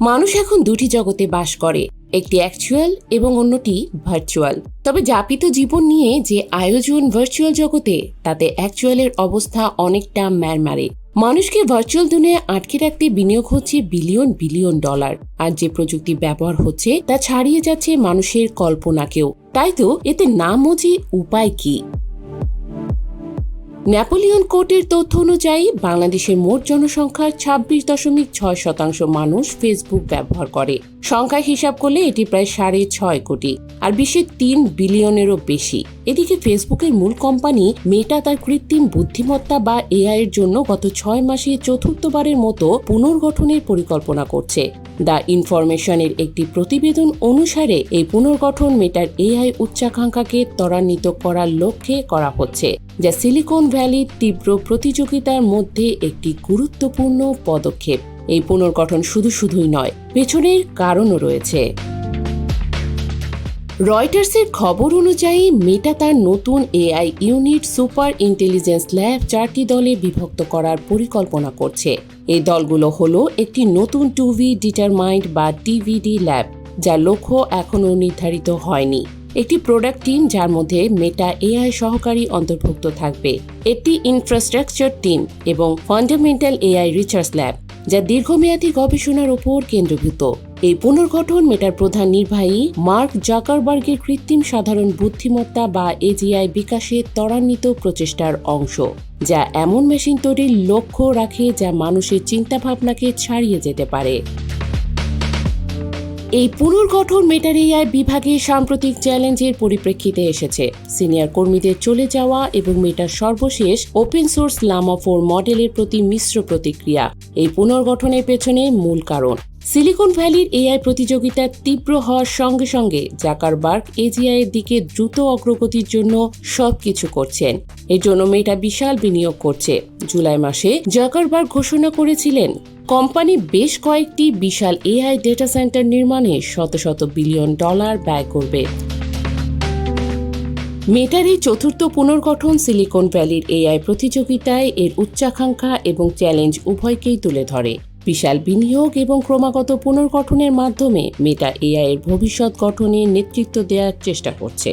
মানুষ এখন দুটি জগতে বাস করে, একটি অ্যাকচুয়াল এবং অন্যটি ভার্চুয়াল তবে যাপিত জীবন নিয়ে যে আয়োজন ভার্চুয়াল জগতে, তাতে অ্যাকচুয়ালের অবস্থা অনেকটা ম্যারমারে। মানুষকে ভার্চুয়াল দুনিয়ায় আটকে রাখতে বিনিয়োগ হচ্ছে বিলিয়ন বিলিয়ন ডলার আর যে প্রযুক্তি ব্যবহার হচ্ছে, তা ছাড়িয়ে যাচ্ছে মানুষের কল্পনাকেও। তাই তো, এতে নাম মজি উপায় কি? নেপোলিয়ন কোর্টের তথ্য অনুযায়ী, বাংলাদেশের মোট জনসংখ্যার ছাব্বিশ দশমিক ছয় শতাংশ মানুষ ফেসবুক ব্যবহার করে। সংখ্যা হিসাব করলে এটি প্রায় সাড়ে ছয় কোটি, আর বিশ্বের তিন বিলিয়নেরও বেশি। এদিকে ফেসবুকের মূল কোম্পানি মেটা তার কৃত্রিম বুদ্ধিমত্তা বা এআই এর জন্য গত ছয় মাসে চতুর্থবারের মতো পুনর্গঠনের পরিকল্পনা করছে। দ্য ইনফরমেশনের একটি প্রতিবেদন অনুসারে এই পুনর্গঠন মেটার এআই উচ্চাকাঙ্ক্ষাকে ত্বরান্বিত করার লক্ষ্যে করা হচ্ছে, যা সিলিকন ভ্যালির তীব্র প্রতিযোগিতার মধ্যে একটি গুরুত্বপূর্ণ পদক্ষেপ। এই পুনর্গঠন শুধু শুধুই নয়, পেছনের কারণও রয়েছে। রয়টার্সের খবর অনুযায়ী, মেটা তার নতুন AI unit super intelligence lab চারটি দলে বিভক্ত করার পরিকল্পনা করছে। এই দলগুলো হলো একটি নতুন টুভি ডিটারমাইন্ড বা টিভিডি ল্যাব, যার লক্ষ্য এখনও নির্ধারিত হয়নি। একটি প্রোডাক্ট টিম যার মধ্যে মেটা এআই সহকারী অন্তর্ভুক্ত থাকবে। একটি ইনফ্রাস্ট্রাকচার টিম এবং ফান্ডামেন্টাল এআই রিসার্চ ল্যাব, যা দীর্ঘমেয়াদী গবেষণার উপর কেন্দ্রীভূত। এই পুনর্গঠন মেটার প্রধান নির্বাহী মার্ক জাকারবার্গের কৃত্রিম সাধারণ বুদ্ধিমত্তা বা এজিআই বিকাশে ত্বরান্বিত প্রচেষ্টার অংশ, যা এমন মেশিন তৈরির লক্ষ্য রাখে যা মানুষের চিন্তাভাবনাকে ছাড়িয়ে যেতে পারে। এই পুনর্গঠন মেটার এআই বিভাগে সাম্প্রতিক চ্যালেঞ্জের পরিপ্রেক্ষিতে এসেছে। সিনিয়র কর্মীদের চলে যাওয়া এবং মেটার সর্বশেষ ওপেন সোর্স লামা ফোর মডেলের প্রতি মিশ্র প্রতিক্রিয়া। এই পুনর্গঠনের পেছনে মূল কারণ সিলিকন ভ্যালির এআই প্রতিযোগিতা তীব্র হওয়ার সঙ্গে সঙ্গে জাকারবার্গ এজিআই এর দিকে দ্রুত অগ্রগতির জন্য সবকিছু করছেন। এর জন্য মেটা বিশাল বিনিয়োগ করছে। জুলাই মাসে জাকারবার্গ ঘোষণা করেছিলেন, কোম্পানি বেশ কয়েকটি বিশাল এআই ডেটা সেন্টার নির্মাণে শত শত বিলিয়ন ডলার ব্যয় করবে। মেটার এই চতুর্থ পুনর্গঠন সিলিকন ভ্যালির এআই প্রতিযোগিতায় এর উচ্চাকাঙ্ক্ষা এবং চ্যালেঞ্জ উভয়কেই তুলে ধরে। বিশাল বিনিয়োগ এবং ক্রমাগত পুনর্গঠনের মাধ্যমে মেটা এআইয়ের ভবিষ্যৎ গঠনে নেতৃত্ব দেওয়ার চেষ্টা করছে।